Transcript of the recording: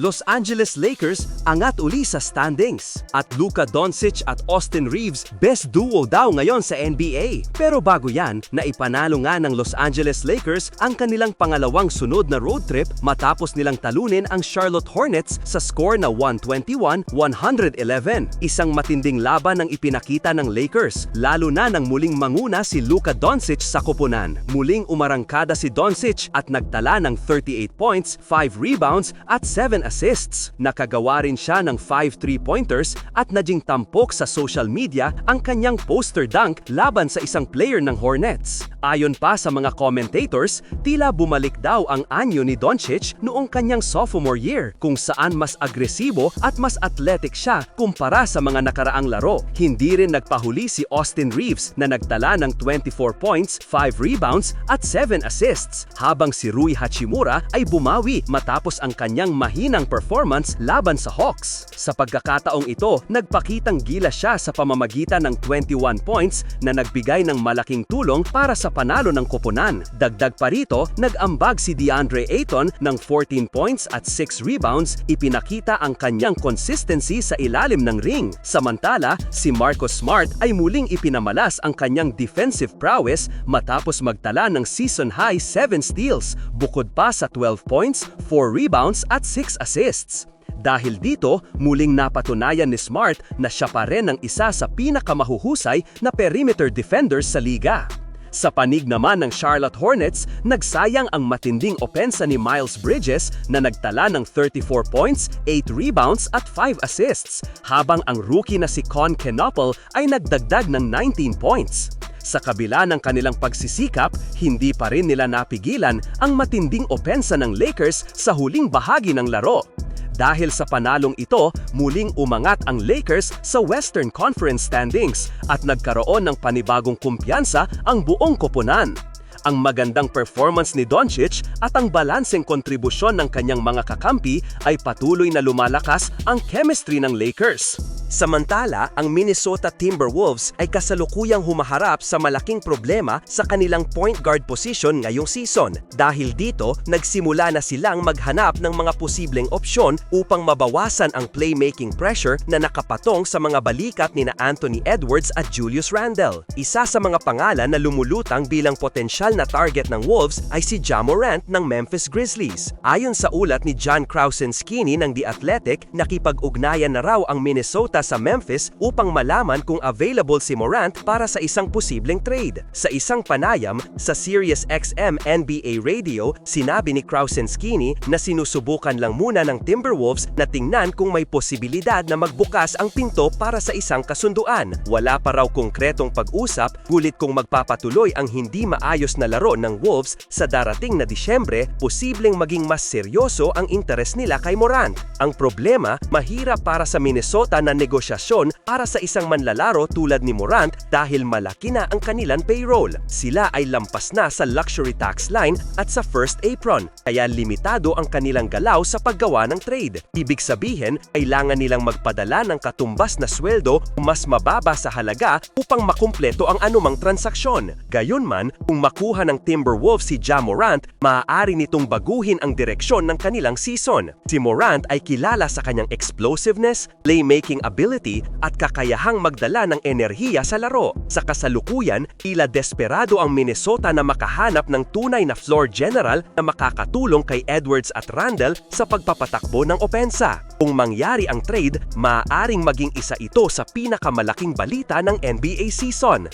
Los Angeles Lakers angat uli sa standings. At Luka Doncic at Austin Reeves best duo daw ngayon sa NBA. Pero bago yan, naipanalo nga ng Los Angeles Lakers ang kanilang pangalawang sunod na road trip matapos nilang talunin ang Charlotte Hornets sa score na 121-111. Isang matinding laban ang ipinakita ng Lakers, lalo na nang muling manguna si Luka Doncic sa koponan. Muling umarangkada si Doncic at nagtala ng 38 points, 5 rebounds at 7 assists. Nakagawa rin siya ng 5 3-pointers at naging tampok sa social media ang kanyang poster dunk laban sa isang player ng Hornets. Ayon pa sa mga commentators, tila bumalik daw ang anyo ni Doncic noong kanyang sophomore year kung saan mas agresibo at mas athletic siya kumpara sa mga nakaraang laro. Hindi rin nagpahuli si Austin Reeves na nagtala ng 24 points, 5 rebounds at 7 assists habang si Rui Hachimura ay bumawi matapos ang kanyang mahinang performance laban sa Hawks. Sa pagkakataong ito, nagpakitang gila siya sa pamamagitan ng 21 points na nagbigay ng malaking tulong para sa panalo ng koponan. Dagdag pa rito, nag-ambag si DeAndre Ayton ng 14 points at 6 rebounds, ipinakita ang kanyang consistency sa ilalim ng ring. Samantala, si Marcus Smart ay muling ipinamalas ang kanyang defensive prowess matapos magtala ng season-high 7 steals, bukod pa sa 12 points, 4 rebounds at 6 assists. Dahil dito, muling napatunayan ni Smart na siya pa rin ang isa sa pinakamahuhusay na perimeter defenders sa liga. Sa panig naman ng Charlotte Hornets, nagsayang ang matinding opensa ni Miles Bridges na nagtala ng 34 points, 8 rebounds at 5 assists, habang ang rookie na si Con Kenopel ay nagdagdag ng 19 points. Sa kabila ng kanilang pagsisikap, hindi pa rin nila napigilan ang matinding opensa ng Lakers sa huling bahagi ng laro. Dahil sa panalong ito, muling umangat ang Lakers sa Western Conference standings at nagkaroon ng panibagong kumpiyansa ang buong koponan. Ang magandang performance ni Doncic at ang balanseng kontribusyon ng kanyang mga kakampi ay patuloy na lumalakas ang chemistry ng Lakers. Samantala, ang Minnesota Timberwolves ay kasalukuyang humaharap sa malaking problema sa kanilang point guard position ngayong season. Dahil dito, nagsimula na silang maghanap ng mga posibleng opsyon upang mabawasan ang playmaking pressure na nakapatong sa mga balikat ni na Anthony Edwards at Julius Randle. Isa sa mga pangalan na lumulutang bilang potensyal na target ng Wolves ay si Ja Morant ng Memphis Grizzlies. Ayon sa ulat ni John Krausenskini ng The Athletic, nakipag-ugnayan na raw ang Minnesota sa Memphis upang malaman kung available si Morant para sa isang posibleng trade. Sa isang panayam sa Sirius XM NBA Radio, sinabi ni Krausenskini na sinusubukan lang muna ng Timberwolves na tingnan kung may posibilidad na magbukas ang pinto para sa isang kasunduan. Wala pa raw konkretong pag-usap, gulit kung magpapatuloy ang hindi maayos na laro ng Wolves sa darating na Disyembre, posibleng maging mas seryoso ang interes nila kay Morant. Ang problema, mahirap para sa Minnesota na negosyasyon para sa isang manlalaro tulad ni Morant dahil malaki na ang kanilang payroll. Sila ay lampas na sa luxury tax line at sa first apron, kaya limitado ang kanilang galaw sa paggawa ng trade. Ibig sabihin, kailangan nilang magpadala ng katumbas na sweldo mas mababa sa halaga upang makumpleto ang anumang transaksyon. Gayunman, kung makuha ng Timberwolves si Ja Morant, maaari nitong baguhin ang direksyon ng kanilang season. Si Morant ay kilala sa kanyang explosiveness, playmaking ability at kakayahang magdala ng enerhiya sa laro. Sa kasalukuyan, tila desperado ang Minnesota na makahanap ng tunay na floor general na makakatulong kay Edwards at Randall sa pagpapatakbo ng opensa. Kung mangyari ang trade, maaaring maging isa ito sa pinakamalaking balita ng NBA season.